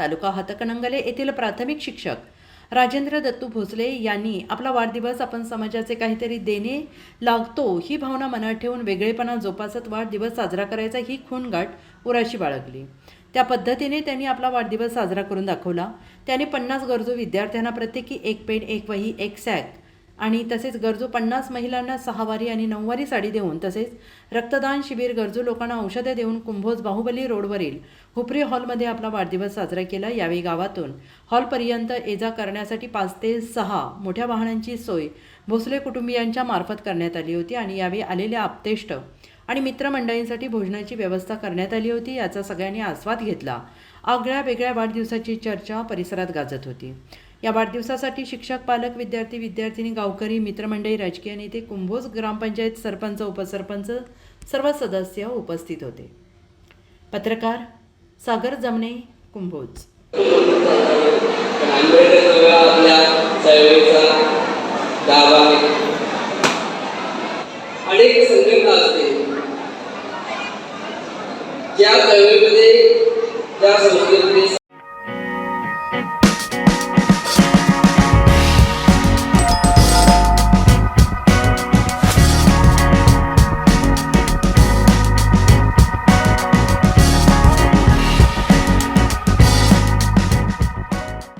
तालुका हतकणंगले येथील प्राथमिक शिक्षक राजेंद्र दत्तू भोसले यांनी आपला वाढदिवस आपण समाजाचे काहीतरी देणे लागतो ही भावना मनात ठेवून वेगळेपणा जोपासत वाढदिवस साजरा करायचा ही खूणगाठ उराशी बाळगली. त्या पद्धतीने त्यांनी आपला वाढदिवस साजरा करून दाखवला. त्याने पन्नास गरजू विद्यार्थ्यांना प्रत्येकी एक पेन एक वही एक सॅक आणि तसेच गरजू पन्नास महिलांना सहावारी आणि नऊवारी साडी देऊन तसेच रक्तदान शिबिर गरजू लोकांना औषधे देऊन कुंभोज बाहुबली रोडवरील हुपरी हॉलमध्ये आपला वाढदिवस साजरा केला यावेळी गावातून. हॉलपर्यंत ये जा करण्यासाठी पाच ते सहा मोठ्या वाहनांची सोय भोसले कुटुंबियांच्या मार्फत करण्यात आली होती आणि यावेळी आलेल्या आपतेष्ट आणि मित्रमंडळींसाठी भोजनाची व्यवस्था करण्यात आली होती याचा सगळ्यांनी आस्वाद घेतला. आगळ्या वेगळ्या वाढदिवसाची चर्चा परिसरात गाजत होती. या वाढदिवसासाठी शिक्षक पालक विद्यार्थी विद्यार्थिनी गावकरी मित्रमंडळी राजकीय नेते कुंभोज ग्रामपंचायत सरपंच उपसरपंच सर्व सदस्य उपस्थित होते. पत्रकार सागर जमणे कुंभोज. अनेक संघटना असते चळवळीमध्ये त्या